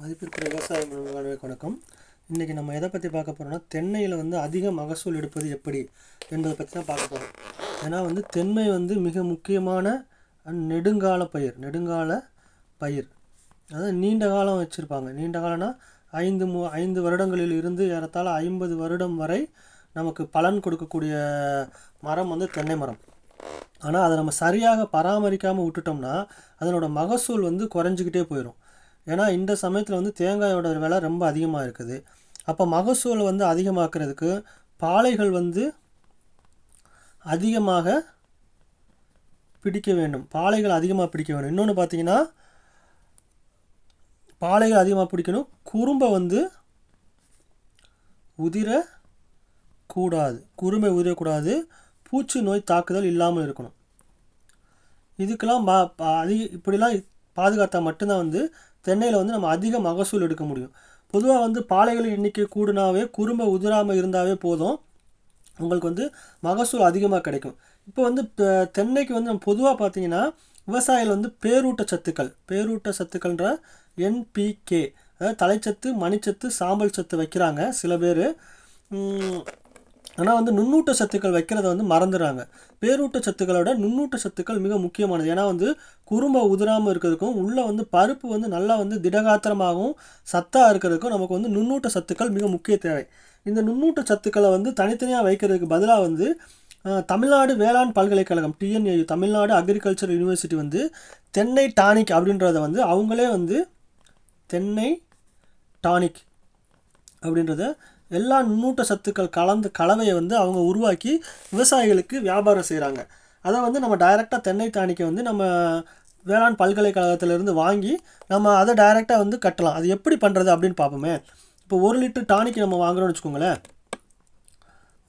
மதிப்பிற்குரிய விவசாய நண்பர்களுக்கு வணக்கம். இன்றைக்கி நம்ம எதை பற்றி பார்க்க போகிறோம்னா தென்னையில் வந்து அதிக மகசூல் எடுப்பது எப்படி என்பதை பற்றி தான் பார்க்க போகிறோம் ஏன்னா வந்து தென்னை வந்து மிக முக்கியமான அண்ட் நெடுங்கால பயிர் நெடுங்கால பயிர். அதாவது நீண்ட காலம் வச்சுருப்பாங்க. நீண்ட காலம்னா ஐந்து மு ஐந்து வருடங்களில் இருந்து ஏறத்தாழ ஐம்பது வருடம் வரை நமக்கு பலன் கொடுக்கக்கூடிய மரம் வந்து தென்னை மரம். ஆனால் அதை நம்ம சரியாக பராமரிக்காமல் விட்டுட்டோம்னா அதனோட மகசூல் வந்து குறைஞ்சிக்கிட்டே போயிடும் ஏன்னா இந்த சமயத்தில் வந்து தேங்காயோட விலை ரொம்ப அதிகமாக இருக்குது. அப்போ மகசூலை வந்து அதிகமாக்குறதுக்கு பாலைகள் வந்து அதிகமாக பிடிக்க வேண்டும். பாலைகள் அதிகமாக பிடிக்க வேண்டும். இன்னொன்று பார்த்தீங்கன்னா பாலைகள் அதிகமாக பிடிக்கணும். குறும்பை வந்து உதிர கூடாது. குறும்பை உதிரக்கூடாது பூச்சி நோய் தாக்குதல் இல்லாமல் இருக்கணும். இதுக்கெல்லாம் பா பா- அதிக இப்படிலாம் பாதுகாத்தா மட்டும்தான் வந்து தென்னையில் வந்து நம்ம அதிக மகசூல் எடுக்க முடியும். பொதுவாக வந்து பாலைகளின் எண்ணிக்கை கூடுனாவே குறும்ப உதிராமல் இருந்தாவே போதும். உங்களுக்கு வந்து மகசூல் அதிகமாக கிடைக்கும். இப்போ வந்து தென்னைக்கு வந்து நம்ம பொதுவாக பார்த்தீங்கன்னா விவசாயிகள் வந்து பேரூட்ட சத்துக்கள் பேரூட்ட சத்துக்கள்ன்ற என்பிகே அதாவது தலைச்சத்து மணிச்சத்து சாம்பல் சத்து வைக்கிறாங்க சில பேர். ஆனால் வந்து நுண்ணூட்ட சத்துக்கள் வைக்கிறத வந்து மறந்துடுறாங்க பேரூட்ட சத்துக்களோட நுண்ணூட்ட சத்துக்கள் மிக முக்கியமானது. ஏன்னா வந்து குறும்பை உதிராமல் இருக்கிறதுக்கும் உள்ளே வந்து பருப்பு வந்து நல்லா வந்து திடகாத்திரமாகவும் சத்தாக இருக்கிறதுக்கும் நமக்கு வந்து நுண்ணூட்ட சத்துக்கள் மிக முக்கிய தேவை. இந்த நுண்ணூட்ட சத்துக்களை வந்து தனித்தனியாக வைக்கிறதுக்கு பதிலாக வந்து தமிழ்நாடு வேளாண் பல்கலைக்கழகம் டிஎன்ஏயு தமிழ்நாடு அக்ரிகல்ச்சர் யூனிவர்சிட்டி வந்து தென்னை டானிக் அப்படின்றத வந்து அவங்களே வந்து தென்னை டானிக் அப்படின்றத எல்லா நுண்ணூட்ட சத்துக்கள் கலந்து கலவையை வந்து அவங்க உருவாக்கி விவசாயிகளுக்கு வியாபாரம் செய்கிறாங்க அதை வந்து நம்ம டைரெக்டாக தென்னை தானிக்கை வந்து நம்ம வேளாண் பல்கலைக்கழகத்திலேருந்து வாங்கி நம்ம அதை டைரெக்டாக வந்து கட்டலாம். அது எப்படி பண்ணுறது அப்படின்னு பார்ப்போமே. இப்போ ஒரு லிட்டர் டானிக்கு நம்ம வாங்குறோம்னு வச்சுக்கோங்களேன்.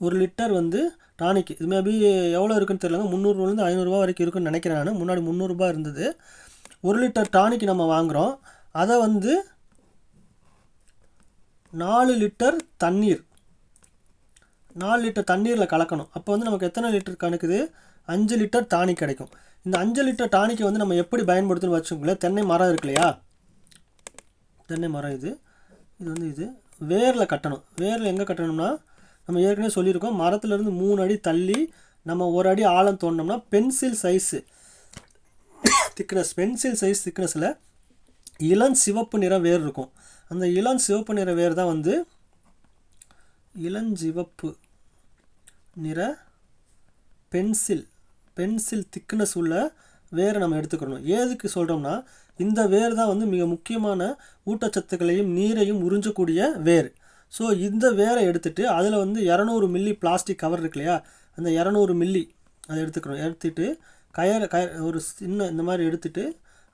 ஒரு லிட்டர் வந்து டானிக்கு இது மேபி எவ்வளோ இருக்குன்னு தெரியலங்க முந்நூறுலேருந்து ஐநூறுரூவா வரைக்கும் இருக்குன்னு நினைக்கிறேன் நான். முன்னாடி முந்நூறுரூபா இருந்தது. ஒரு லிட்டர் டானிக் நம்ம வாங்குகிறோம் அதை வந்து நாலு லிட்டர் தண்ணீர். நாலு லிட்டர் தண்ணீரில் கலக்கணும். அப்போ வந்து நமக்கு எத்தனை லிட்டர் கணக்குது? அஞ்சு லிட்டர் டானிக் கிடைக்கும். இந்த அஞ்சு லிட்டர் டானிக்கை வந்து நம்ம எப்படி பயன்படுத்தணும்னு வச்சுக்கோங்களேன். தென்னை மரம் இருக்கு இல்லையா? தென்னை மரம் இது. இது வந்து இது. வேரில் கட்டணும். வேரில் எங்கே கட்டணும்னா நம்ம ஏற்கனவே சொல்லியிருக்கோம். மரத்துலேருந்து மூணு அடி தள்ளி நம்ம ஒரு அடி ஆழம் தோண்டினோம்னா pencil size thickness pencil size திக்னஸில் இளம் சிவப்பு நிற வேர் இருக்கும். அந்த இளம் சிவப்பு நிற வேர் தான் வந்து இளஞ்சிவப்பு நிற பென்சில் பென்சில் திக்னஸ் உள்ள வேரை நம்ம எடுத்துக்கணும். ஏதுக்கு சொல்கிறோம்னா இந்த வேர் தான் வந்து மிக முக்கியமான ஊட்டச்சத்துக்களையும் நீரையும் உறிஞ்சக்கூடிய வேர். ஸோ இந்த வேரை எடுத்துகிட்டு அதில் வந்து இரநூறு மில்லி பிளாஸ்டிக் கவர் இருக்கு இல்லையா? அந்த இரநூறு மில்லி அதை எடுத்துக்கணும். எடுத்துகிட்டு கயர் கய ஒரு சின்ன இந்த மாதிரி எடுத்துகிட்டு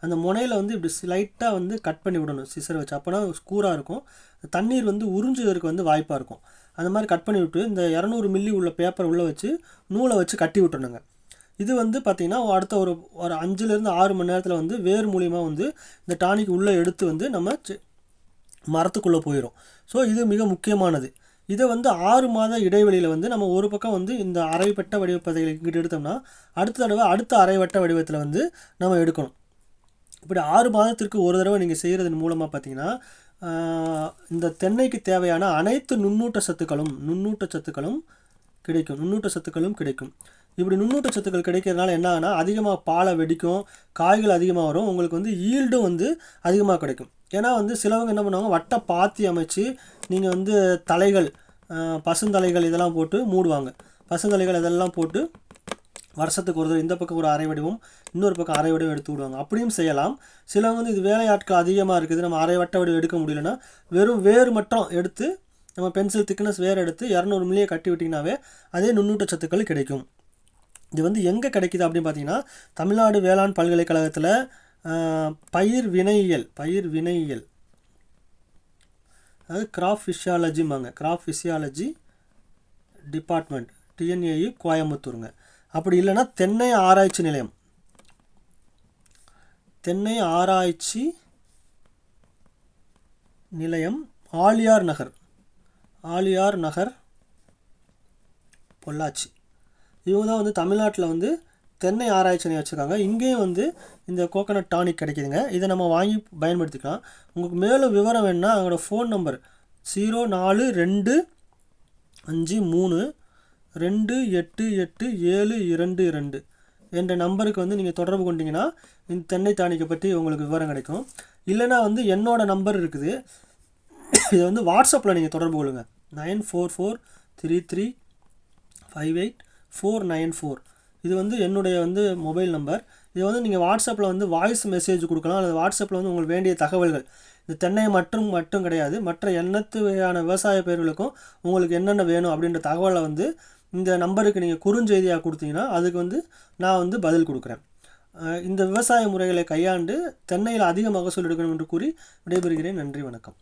அந்த முனையில் வந்து இப்படி ஸ்லைட்டாக வந்து கட் பண்ணி விடணும் சிசர் வச்சு. அப்போனா ஸ்கூராக இருக்கும். தண்ணீர் வந்து உறிஞ்சுவதற்கு வந்து வாய்ப்பாக இருக்கும். அந்த மாதிரி கட் பண்ணி விட்டு இந்த இரநூறு மில்லி உள்ள பேப்பர் உள்ளே வச்சு நூலை வச்சு கட்டி விட்டுணுங்க இது வந்து பார்த்திங்கன்னா அடுத்த ஒரு ஒரு அஞ்சுலேருந்து ஆறு மணி நேரத்தில் வந்து வேர் மூலிமா வந்து இந்த டானிக் உள்ளே எடுத்து வந்து நம்ம செ- மரத்துக்குள்ளே போயிடும் ஸோ இது மிக முக்கியமானது. இதை வந்து ஆறு மாத இடைவெளியில் வந்து நம்ம ஒரு பக்கம் வந்து இந்த அரைவட்ட வடிவப்பதைகளை இங்கிட்டு எடுத்தோம்னா அடுத்த தடவை அடுத்த அரைவட்ட வடிவத்தில் வந்து நம்ம எடுக்கணும். இப்படி ஆறு மாதத்திற்கு ஒரு தடவை நீங்கள் செய்கிறதன் மூலமாக பார்த்தீங்கன்னா இந்த தென்னைக்கு தேவையான அனைத்து நுண்ணூட்ட சத்துக்களும் நுண்ணூட்ட சத்துக்களும் கிடைக்கும். நுண்ணூட்ட சத்துக்களும் கிடைக்கும். இப்படி நுண்ணூட்ட சத்துக்கள் கிடைக்கிறதுனால என்ன ஆகுனா அதிகமாக பாலை வெடிக்கும் காய்கள் அதிகமாக வரும் உங்களுக்கு வந்து ஈல்டும் வந்து அதிகமாக கிடைக்கும். ஏன்னா வந்து சிலவங்க என்ன பண்ணுவாங்க வட்ட பாத்தி அமைச்சு நீங்கள் வந்து தலைகள் பசுந்தலைகள் இதெல்லாம் போட்டு மூடுவாங்க. பசுந்தலைகள் இதெல்லாம் போட்டு வருஷத்துக்கு ஒரு இந்த பக்கம் ஒரு அரை வடிவம் இன்னொரு பக்கம் அரை வடிவம் எடுத்து விடுவாங்க. அப்படியும் செய்யலாம். சிலவங்க வந்து இது வேலையாட்கள் அதிகமாக இருக்குது. நம்ம அரை வட்ட வடிவம் எடுக்க முடியலன்னா வெறும் வேறு மட்டும் எடுத்து நம்ம பென்சில் திக்னஸ் வேர் எடுத்து இரநூறு மில்லியை கட்டி விட்டிங்கனாவே அதே நுண்ணூட்ட சத்துக்கள் கிடைக்கும். இது வந்து எங்கே கிடைக்குது அப்படின்னு பார்த்தீங்கன்னா தமிழ்நாடு வேளாண் பல்கலைக்கழகத்தில் பயிர் வினையியல் பயிர் வினையியல். அதாவது கிராப் ஃபிஷியாலஜிம்பாங்க கிராப் ஃபிசியாலஜி டிபார்ட்மெண்ட் டிஎன்ஏயு கோயம்புத்தூருங்க. அப்படி இல்லைன்னா தென்னை ஆராய்ச்சி நிலையம். தென்னை ஆராய்ச்சி நிலையம் ஆலியார் நகர். ஆலியார் நகர் பொள்ளாச்சி. இவங்க தான் வந்து தமிழ்நாட்டில் வந்து தென்னை ஆராய்ச்சி நிலையம் வச்சுருக்காங்க. இங்கேயும் வந்து இந்த கோகனட் டானிக் கிடைக்குதுங்க. இதை நம்ம வாங்கி பயன்படுத்திக்கலாம். உங்களுக்கு மேலும் விவரம் வேணுன்னா அவங்களோட ஃபோன் நம்பர் ஜீரோ நாலு ரெண்டு அஞ்சு மூணு ரெண்டு எட்டு எட்டு ஏழு இரண்டு இரண்டு என்ற நம்பருக்கு வந்து நீங்கள் தொடர்பு கொண்டீங்கன்னா இந்த தென்னை தானிக்கை பற்றி உங்களுக்கு விவரம் கிடைக்கும். இல்லைன்னா வந்து என்னோடய நம்பர் இருக்குது. இதை வந்து வாட்ஸ்அப்பில் நீங்கள் தொடர்பு கொள்ளுங்கள் nine four four three three five eight four nine four. இது வந்து என்னுடைய வந்து மொபைல் நம்பர். இது வந்து நீங்கள் வாட்ஸ்அப்பில் வந்து வாய்ஸ் மெசேஜ் கொடுக்கலாம். அல்லது வாட்ஸ்அப்பில் வந்து உங்களுக்கு வேண்டிய தகவல்கள். இந்த தென்னை மற்றும் மட்டும் கிடையாது. மற்ற எண்ணத்து வகையான விவசாய பயிர்களுக்கும் உங்களுக்கு என்னென்ன வேணும் அப்படின்ற தகவலை வந்து இந்த நம்பருக்கு நீங்கள் குறுஞ்செய்தியாக கொடுத்தீங்கன்னா அதுக்கு வந்து நான் வந்து பதில் கொடுக்குறேன். இந்த விவசாய முறைகளை கையாண்டு தென்னையில் அதிக மகசூல் எடுக்கணும் என்று கூறி விடைபெறுகிறேன். நன்றி வணக்கம்.